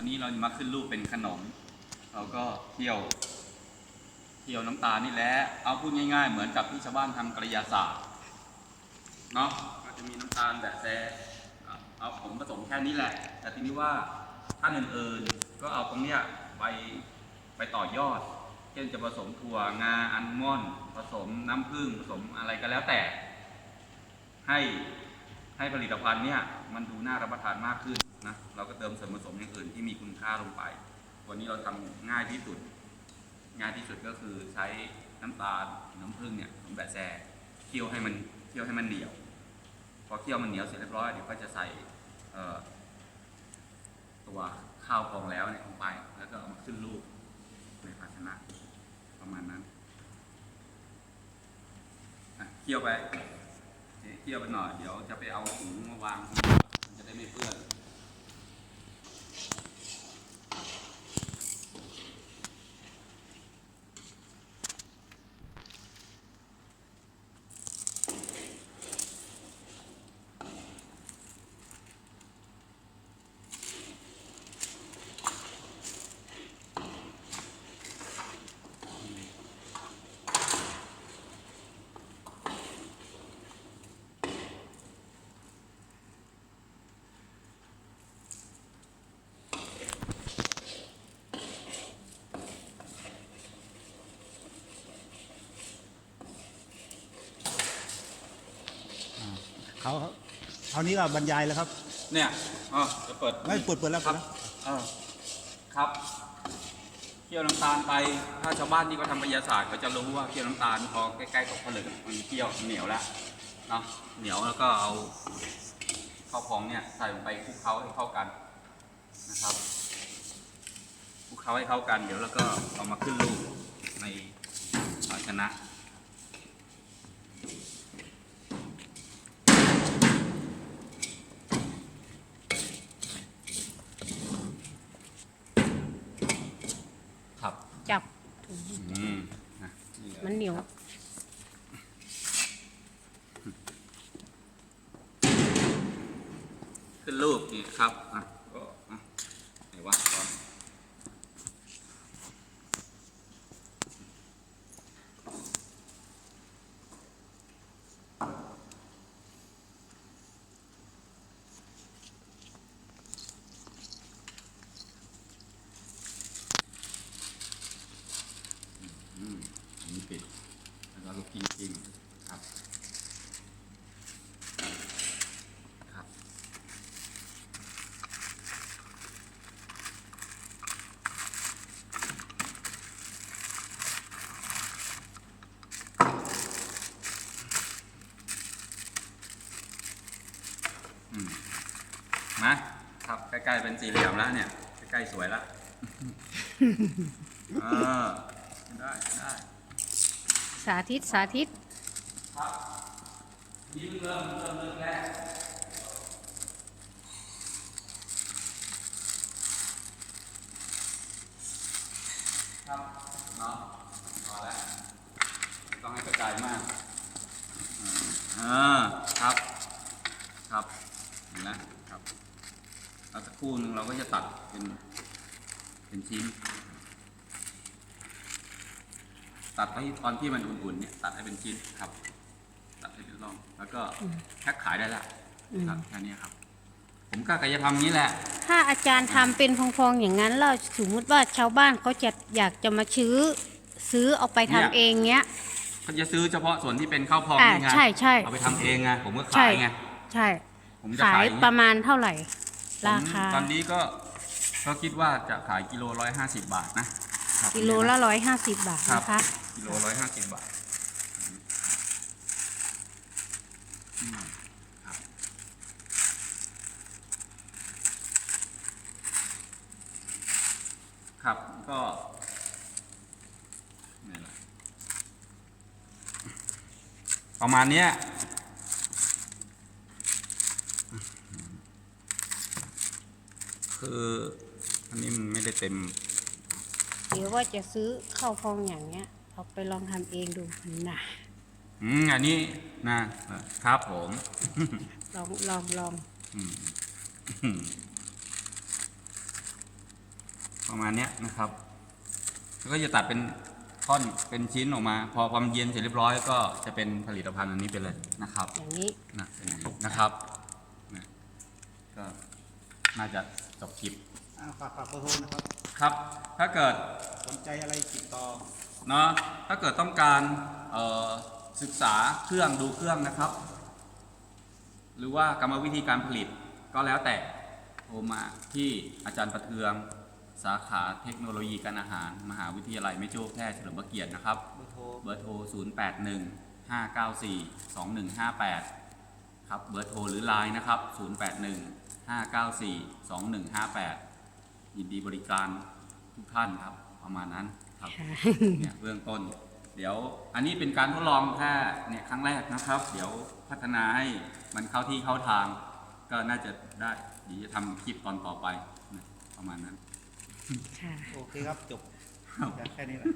อันนี้เราจะมาขึ้นรูปเป็นขนม เราก็เที่ยวเที่ยวน้ำตาลนี่แหละเอาพูดง่าย ๆ เหมือนกับที่ชาวบ้านทำกริยาศาสตร์เนาะก็จะมีน้ำตาลแบบแซ่เอาผมผสมแค่นี้แหละ แต่ทีนี้ว่าท่านอื่นๆก็เอาตรงเนี้ยไปไปต่อยอด เช่นจะผสมถั่วงาอัลมอนด์ผสมน้ำผึ้งผสมอะไรก็แล้วแต่ ให้ ให้ผลิตภัณฑ์เนี่ยมันดูน่ารับประทานมากขึ้นนะเราก็เติมส่วนผสมอย่างอื่นที่มีคุณค่าลงไป วันนี้เราทำง่ายที่สุด ง่ายที่สุดก็คือใช้น้ำตาลน้ำผึ้งเนี่ยผสมแบบแซ่เคี่ยวให้มันเคี่ยวให้มันเหนียว พอเคี่ยวมันเหนียวเสร็จเรียบร้อยเดี๋ยวก็จะใส่ตัวข้าวพองแล้วเนี่ยลงไป แล้วก็เอามาขึ้นรูปในภาชนะประมาณนั้นเคี่ยวไป เที่ยวไปหน่อย เดี๋ยวจะไปเอาถุงมาวางมันจะได้ไม่เปื้อน เขา เอานี้ก็บรรยายแล้วครับ เนี่ยอ๋อจะเปิดไม่เปิดเปิดแล้วครับเปิดแล้วเออครับเคี่ยวน้ำตาลไป ถ้าชาวบ้านที่เขาทำปริยาศาสตร์เขาจะรู้ว่าเคี่ยวน้ำตาลพอใกล้ๆกับผลึกมันเคี่ยวเหนียวแล้วเนาะเหนียวแล้วก็เอาข้าวพองเนี่ยใส่ลงไปคลุกเคล้าให้เข้ากันนะครับคลุกเคล้าให้เข้ากัน เดี๋ยวแล้วก็เอามาขึ้นรูปในภาชนะ ครับจับอืมนะนี่เลยมันเหนียว ขึ้นรูปนี่ครับอะก็อะไหนวะก่อนอืมอันนี้ปิด แล้วก็ลูกกิ้งกิ้งครับครับ อืมนะครับใกล้ๆเป็นสี่เหลี่ยมแล้วเนี่ย ใกล้ๆสวยแล้ว เออได้ได้ สาธิตสาธิตครับนี่เริ่มเริ่มเริ่มแรกครับเนาะพอแล้วต้องให้กระจายมากอ่าครับ ครับเห็นแล้วครับแล้วสักครู่หนึ่งเราก็จะตัดเป็นเป็นชิ้น ตัดให้ตอนที่มันอุ่นๆเนี่ยตัดให้เป็นชิ้นครับ ตัดให้เป็นร่อง แล้วก็แพ็คขายได้ละอืมครับแค่นี้ครับ ผมก็กายธรรมนี้แหละ ถ้าอาจารย์ทำเป็นพองๆอย่างนั้นเราสมมติว่าชาวบ้านเขาจะอยากจะมาซื้อ ซื้อเอาไปทำเนี่ย เองเงี้ย เขาจะซื้อเฉพาะส่วนที่เป็นข้าวพองอ่านี่ไงใช่ใช่เอาไปทำเองไงผมก็ใช่ ขายไงใช่ ผมจะขายขายประมาณเท่าไหร่ ราคา ผมตอนนี้ก็ก็คิดว่าจะขายกิโลร้อยห้าสิบบาทนะคบกิโลละร้อยห้าสิบบาทครับ นะคะ กิโลร้อยห้าสิบบาทครับ ก็ประมาณเนี้ยคืออันนี้มันไม่ได้เต็มเดี๋ยวว่าจะซื้อข้าวพองอย่างเงี้ย เอาไปลองทำเองดูนะอืมอันนี้นะครับผม ลองลองลองอืมอืมประมาณเนี้ยนะครับ แล้วก็จะตัดเป็นท่อนเป็นชิ้นออกมา พอความนเย็นเสร็จเรียบร้อยก็จะเป็นผลิตภัณฑ์อันนี้ไปเลยนะครับ อย่างนี้นะเป็นอย่างนี้นะครับนะก็น่าจะจบคลิปอ่าฝากฝากเบอร์โทรนะครับ ครับ ถ้าเกิดสนใจอะไรติดต่อ เนาะถ้าเกิดต้องการเอ่อศึกษาเครื่องดูเครื่องนะครับ หรือว่ากรรมวิธีการผลิตก็แล้วแต่โทรมาที่อาจารย์ประเทือง สาขาเทคโนโลยีการอาหาร มหาวิทยาลัยแม่โจ้แพทย์เฉลิมพระเกียรตินะครับเบอร์โทรเบอร์โทร 0 8 1 5 9 4 2 1 5 8 ครับ เบอร์โทรหรือไลน์นะครับ 0 8 1 5 9 4 2 1 5 8 ยินดีบริการทุกท่านครับ ประมาณนั้น ครับค่ะเนี่ยเบื้องต้น เดี๋ยวอันนี้เป็นการทดลองแค่เนี่ยครั้งแรกนะครับ เดี๋ยวพัฒนาให้มันเข้าที่เข้าทาง ก็น่าจะได้เดี๋ยวจะทำคลิปตอนต่อไปนะประมาณนั้น ค่ะ โอเคครับ จบแค่นี้แหละ